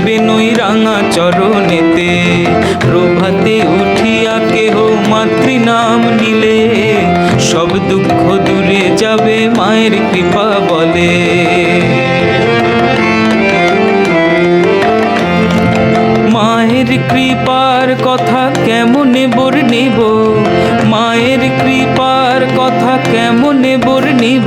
স্থান দিবে নই রাঙা চরণেতে। প্রভাতে উঠিয়া কেহ মাতৃ নাম নিলে। সব দুঃখ দূরে যাবে মায়ের কৃপা বলে। মায়ের কৃপার কথা কেমনে বর্ণিব মায়ের কৃপার কথা কেমনে বর্ণিব